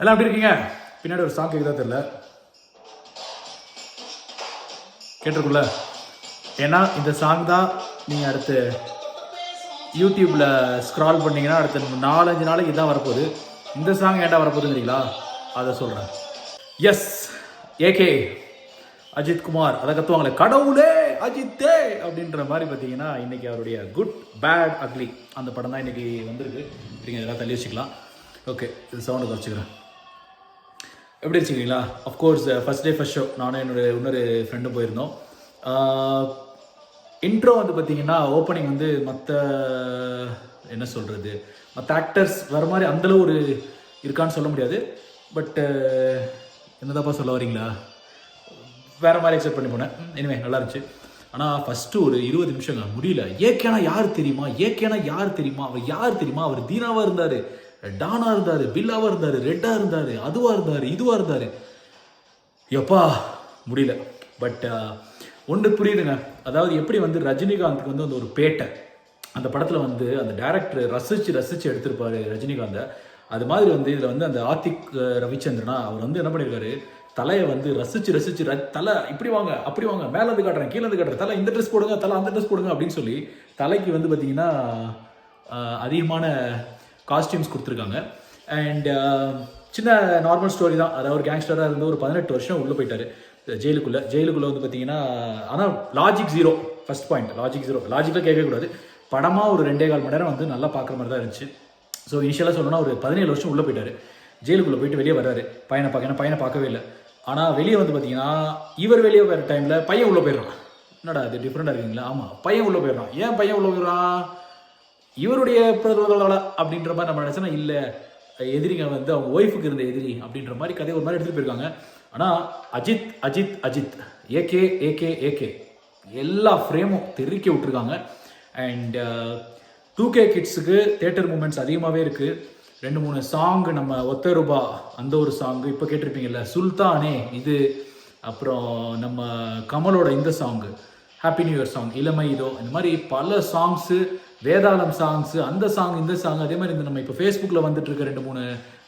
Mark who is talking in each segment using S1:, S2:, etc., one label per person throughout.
S1: எல்லாம் எப்படி இருக்கீங்க? பின்னாடி ஒரு சாங் கேட்குதா தெரியல. கேட்டிருக்குல்ல ஏன்னா இந்த சாங் தான் நீங்கள் அடுத்து யூடியூப்பில் ஸ்க்ரால் பண்ணிங்கன்னா அடுத்த நாலஞ்சு நாளைக்கு இதான் வரப்போகுது. இந்த சாங் ஏன்டா வரப்போகுதுங்கிறீங்களா அதை சொல்கிறேன் எஸ் ஏகே அஜித் குமார். அதை கத்துவாங்களே. கடவுளே அஜித்தே! அப்படின்ற மாதிரி பார்த்தீங்கன்னா இன்றைக்கி அவருடைய குட் பேட் அக்லி அந்த படம் தான் இன்றைக்கி வந்திருக்கு. நீங்கள் இதெல்லாம் தள்ளி வச்சுக்கலாம். ஓகே இது சவுண்டை குறைச்சிக்கிறேன். எப்படி வச்சுக்கிறீங்களா of course first day first show நானும் என்னோட இன்னொரு ஃப்ரெண்டும் போயிருந்தோம். Uh, இன்ட்ரோ வந்து பார்த்தீங்கன்னா ஓப்பனிங் வந்து மற்ற என்ன சொல்கிறது மற்ற ஆக்டர்ஸ் வர மாதிரி அந்தளவு ஒரு இருக்கான்னு சொல்ல முடியாது. பட்டு uh, என்னதாப்பா சொல்ல வரீங்களா? வேறு மாதிரி எக்ஸெப்ட் பண்ணி போனேன். இனிமே நல்லா இருந்துச்சு. ஆனால் ஃபஸ்ட்டு ஒரு இருபது நிமிஷங்க. முடியல. ஏக்கேனா யார் தெரியுமா? ஏக்கேனா யார் தெரியுமா? அவர் யார் தெரியுமா? அவர் தீனாவாக இருந்தார். டானா இருந்தார் பில்லாவாக இருந்தார் ரெட்டாக இருந்தார் அதுவாக இருந்தார் இதுவாக இருந்தார். எப்பா முடியல. பட் ஒன்று புரியுதுங்க. அதாவது எப்படி வந்து ரஜினிகாந்துக்கு வந்து அந்த ஒரு பேட்டை அந்த படத்தில் வந்து அந்த டேரக்டர் ரசித்து ரசித்து எடுத்திருப்பார் ரஜினிகாந்தை. அது மாதிரி வந்து இதில் வந்து அந்த ஆத்திக் ரவிச்சந்திரனா அவர் வந்து என்ன பண்ணியிருக்காரு தலையை வந்து ரசிச்சு ரசிச்சு ர- தலை இப்படி வாங்க அப்படி வாங்க மேலே இருந்து காட்டுறேன் கீழே இருந்து காட்டுறேன் தலை இந்த ட்ரெஸ் போடுங்க தலை அந்த ட்ரெஸ் போடுங்க அப்படின்னு சொல்லி தலைக்கு வந்து பார்த்தீங்கன்னா அதிகமான காஸ்டியூம்ஸ் கொடுத்துருக்காங்க. அண்ட் uh, சின்ன நார்மல் ஸ்டோரி தான். அதாவது ஒரு கேங்ஸ்டராக இருந்து ஒரு பதினெட்டு வருஷம் உள்ளே போயிட்டார். ஜெயிலுக்குள்ளே. ஜெயிலுக்குள்ளே வந்து பார்த்தீங்கன்னா ஆனால் logic zero first point logic zero லாஜிக்காக கேட்கக்கூடாது படமாக ஒரு ரெண்டே கால் மணி நேரம் வந்து நல்லா பார்க்குற மாதிரி தான் இருந்துச்சு. ஸோ இனிஷியலாக சொல்லணும்னா ஒரு பதினேழு வருஷம் உள்ளே போயிட்டார். ஜெயிலுக்குள்ளே போயிட்டு வெளியே வர்றாரு. பையனை பார்க்க ஏன்னா பையனை பார்க்கவே இல்லை. ஆனால் வெளியே வந்து பார்த்தீங்கன்னா இவர் வெளியே வர டைமில் பையன் உள்ளே போயிடுறான். என்னடா அது டிஃப்ரெண்டாக இருக்குங்களா? ஆமாம் பையன் உள்ளே போயிடுறான். ஏன் பையன் உள்ளே போயிடுறான்? இவருடைய பிரதமர்களா அப்படின்ற மாதிரி நம்ம நினச்சோன்னா இல்லை எதிரிங்க வந்து அவங்க ஒய்ஃபுக்கு இருந்த எதிரி அப்படின்ற மாதிரி கதையை ஒரு மாதிரி எடுத்துகிட்டு போயிருக்காங்க. ஆனால் Ajith Ajith Ajith AK AK AK எல்லா ஃப்ரேமும் தெருக்கி விட்டுருக்காங்க. அண்ட் டூ கே கிட்ஸுக்கு தேட்டர் மூமெண்ட்ஸ் அதிகமாகவே இருக்குது ரெண்டு மூணு சாங் நம்ம ஒத்த ரூபா அந்த ஒரு சாங் இப்போ கேட்டிருப்பீங்கல்ல சுல்தானே இது அப்புறம் நம்ம கமலோட இந்த song happy new year song இளமை இதோ இந்த மாதிரி பல சாங்ஸு வேதாளம் சாங்ஸு அந்த சாங் இந்த சாங் அதே மாதிரி இந்த நம்ம இப்போ ஃபேஸ்புக்கில் வந்துட்டு இருக்க ரெண்டு மூணு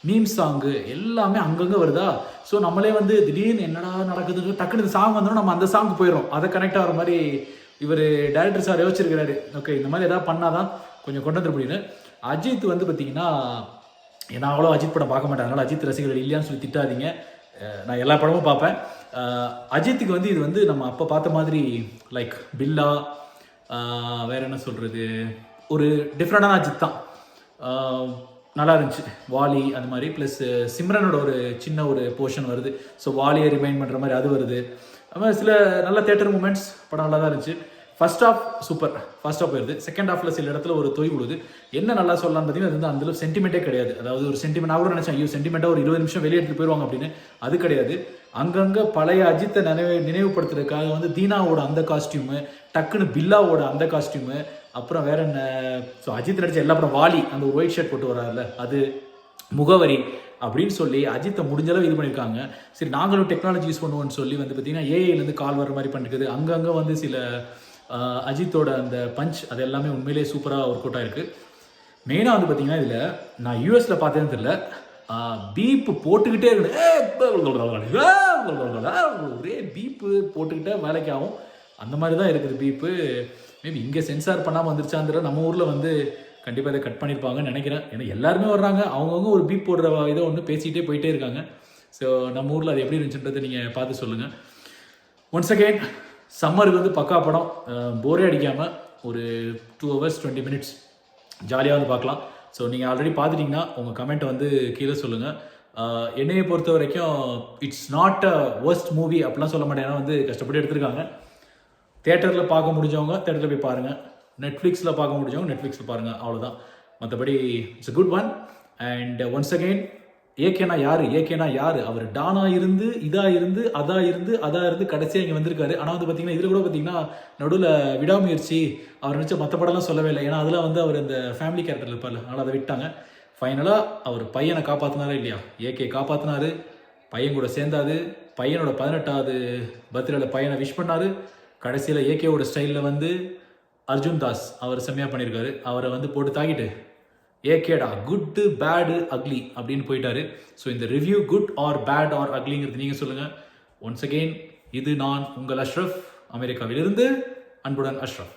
S1: மீம் சாங்கு எல்லாமே அங்கங்கே வருதா? ஸோ நம்மளே வந்து திடீர்னு என்னடா நடக்குது டக்குனு இந்த சாங் வந்தோம் நம்ம அந்த சாங் போயிடும் அதை கனெக்ட் ஆகிற மாதிரி இவர் டைரக்டர் சார் யோசிச்சிருக்கிறாரு. ஓகே இந்த மாதிரி எதாவது பண்ணாதான் கொஞ்சம் கொண்டு வந்துட முடியும் அஜித் வந்து பார்த்தீங்கன்னா நான் அவ்வளோ அஜித் படம் பார்க்க மாட்டேன் அதனால் அஜித் ரசிகர்கள் இல்லையான்னு சொல்லி திட்டாதீங்க. நான் எல்லா படமும் பார்ப்பேன். அஜித்துக்கு வந்து இது வந்து நம்ம அப்போ பார்த்த மாதிரி லைக் பில்லா வேறு என்ன சொல்கிறது ஒரு டிஃப்ரெண்டான அஜித் தான். நல்லா இருந்துச்சு. வாலி அந்த மாதிரி ப்ளஸ் சிம்ரனோட ஒரு சின்ன ஒரு போர்ஷன் வருது. ஸோ வாலியை ரிமைண்ட் பண்ணுற மாதிரி அது வருது. அது மாதிரி சில நல்ல தேட்டர் மூமெண்ட்ஸ் படம் நல்லா தான் இருந்துச்சு. First half super first half போயிருது. செகண்ட் ஆஃப்ல சில இடத்துல ஒரு தொய் விடுது என்ன நல்லா சொல்லலாம் பார்த்தீங்கன்னா அது வந்து அந்த அளவு சென்டிமெண்ட்டே கிடையாது. அதாவது ஒரு சென்டிமெண்ட் நான் கூட நினைச்சேன் ஐயோ சென்டிமெண்ட்டாக ஒரு இருபது நிமிஷம் வெளியே எடுத்துட்டு போயிடுவாங்க அப்படின்னு. அது கிடையாது. அங்கங்கே பழைய அஜித்தை நினைவு நினைவுபடுத்துறதுக்காக வந்து தீனாவோட அந்த காஸ்டியூமு டக்குன்னு பில்லாவோட அந்த காஸ்டியூமு அப்புறம் வேற என்ன? ஸோ அஜித் நடிச்ச எல்லா படம் வாலி அந்த ஒரு ஒயிட் ஷர்ட் போட்டு வராருல்ல அது முகவரி அப்படின்னு சொல்லி அஜித்தை முடிஞ்ச அளவு இது பண்ணியிருக்காங்க சரி நாங்களும் டெக்னாலஜி யூஸ் பண்ணுவோம்னு சொல்லி வந்து பார்த்தீங்கன்னா ஏஐலேருந்து கால் வர மாதிரி பண்ணிருக்குது. அங்கங்கே வந்து சில அஜித்தோட அந்த பஞ்ச் அது எல்லாமே உண்மையிலேயே சூப்பராக ஒர்க் அவுட் ஆயிருக்கு மெயினாக வந்து பார்த்தீங்கன்னா இதில் நான் யூஎஸில் பார்த்தேன்னு தெரியல பீப்பு போட்டுக்கிட்டே இருக்கணும் ஒரே பீப்பு போட்டுக்கிட்டே வேலைக்கு ஆகும் அந்த மாதிரி தான் இருக்குது பீப்பு மேபி இங்கே சென்சார் பண்ணாமல் வந்துருச்சாந்திர நம்ம ஊரில் வந்து கண்டிப்பாக இதை கட் பண்ணியிருப்பாங்கன்னு நினைக்கிறேன் ஏன்னா எல்லாருமே வர்றாங்க அவங்கவுங்க ஒரு பீப் போடுற இதை ஒன்று பேசிக்கிட்டே போயிட்டே இருக்காங்க ஸோ நம்ம ஊரில் அது எப்படி இருந்துச்சுன்றதை நீங்கள் பார்த்து சொல்லுங்கள் ஒன்ஸ் அகெயின் சம்மருக்கு வந்து பக்கா படம். போரே அடிக்காமல் ஒரு டூ ஹவர்ஸ் டுவெண்ட்டி மினிட்ஸ் ஜாலியாக வந்து பார்க்கலாம். ஸோ நீங்கள் ஆல்ரெடி பார்த்துட்டிங்கன்னா உங்கள் கமெண்ட் வந்து கீழே சொல்லுங்கள் என்னையை பொறுத்த வரைக்கும் it's not a worst movie அப்படிலாம் சொல்ல மாட்டேன். ஏன்னா வந்து கஷ்டப்பட்டு எடுத்திருக்காங்க. தேட்டரில் பார்க்க முடிஞ்சவங்க தேட்டரில் போய் பாருங்கள் நெட்ஃப்ளிக்ஸில் பார்க்க முடிஞ்சவங்க நெட்ஃப்ளிக்ஸில் பாருங்கள் அவ்வளோதான் மற்றபடி it's a good one and once again ஏகேனா யாரு? ஏகேனா யாரு? அவர் டானா இருந்து இதா இருந்து அதா இருந்து அதா இருந்து கடைசியாக இங்கே வந்திருக்காரு. ஆனால் வந்து பார்த்தீங்கன்னா இதில் கூட பார்த்தீங்கன்னா நடுவில் விடாமுயற்சி அவர் நினச்ச மற்ற படம்லாம் சொல்லவே இல்லை. ஏன்னா அதில் வந்து அவர் இந்த ஃபேமிலி கேரக்டர் இருப்பார்ல அதனால் அதை விட்டாங்க. ஃபைனலாக அவர் பையனை காப்பாற்றினாரா இல்லையா? ஏகே காப்பாற்றினாரு பையன் கூட சேர்ந்தாது பையனோட பதினெட்டாவது பர்த்டேல பையனை விஷ் பண்ணார். கடைசியில் ஏகேவோட ஸ்டைலில் வந்து அர்ஜுன் தாஸ் அவர் செம்மையாக பண்ணியிருக்காரு அவரை வந்து போட்டு தாக்கிட்டு ஏகேடா குட்டு பேடு அக்லி அப்படின்னு போயிட்டாரு. ஸோ இந்த review good or bad or அக்லிங்கிறது நீங்கள் சொல்லுங்கள் ஒன்ஸ் அகெயின் இது நான் உங்கள் அஷ்ரஃப் அமெரிக்காவிலிருந்து அன்புடன் அஷ்ரஃப்